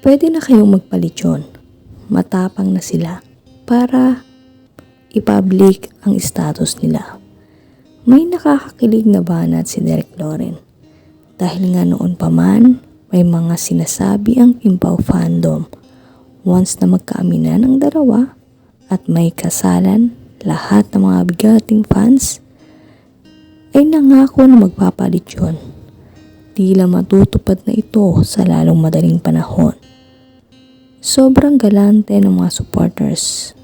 Pwede na kayong magpalityon. Matapang na sila para i-public ang status nila. May nakakakilig na banat si Derek Loren. Dahil nga noon pa man, may mga sinasabi ang Kimpaw fandom. Once na magkaaminan ang dalawa at may kasalan, lahat ng mga bigating fans ay nangako na magpapalit yun. Tila matutupad na ito sa lalong madaling panahon. Sobrang galante ng mga supporters.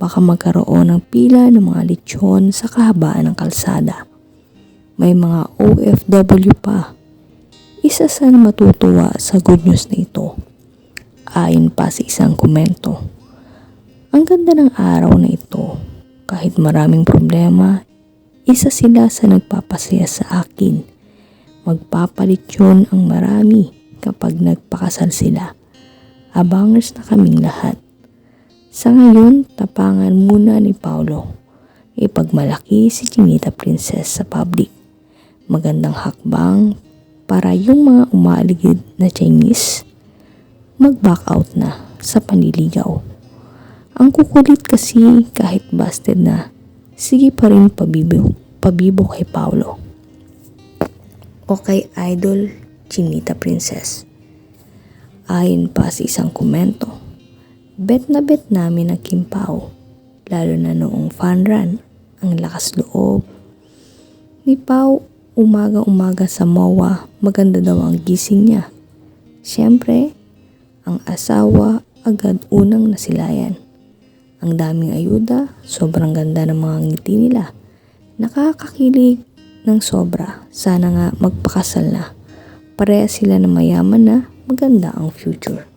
Baka magkaroon ng pila ng mga lechon sa kahabaan ng kalsada. May mga OFW pa. Isa sa matutuwa sa good news na ito. Ayon pa sa isang komento. Ang ganda ng araw na ito. Kahit maraming problema, isa sila sa nagpapasaya sa akin. Magpapalit yun ang marami kapag nagpakasal sila. Abangers na kaming lahat. Sa ngayon, tapangan muna ni Paulo. Ipagmalaki si Chinita Princess sa public. Magandang hakbang para yung mga umaaligid na Chinese mag-back out na sa panliligaw. Ang kukulit kasi kahit busted na, sige pa rin pabibo, pabibo kay Paulo. O kay Idol Chinita Princess. Ayon pa sa isang komento, bet na bet namin ang Kimpaw, lalo na noong fun run, ang lakas loob. Ni Pau, umaga-umaga sa MOA, maganda daw ang gising niya. Siyempre, ang asawa agad unang nasilayan. Ang daming ayuda, sobrang ganda ng mga ngiti nila. Nakakakilig ng sobra. Sana nga magpakasal na. Pareha sila na mayaman na maganda ang future.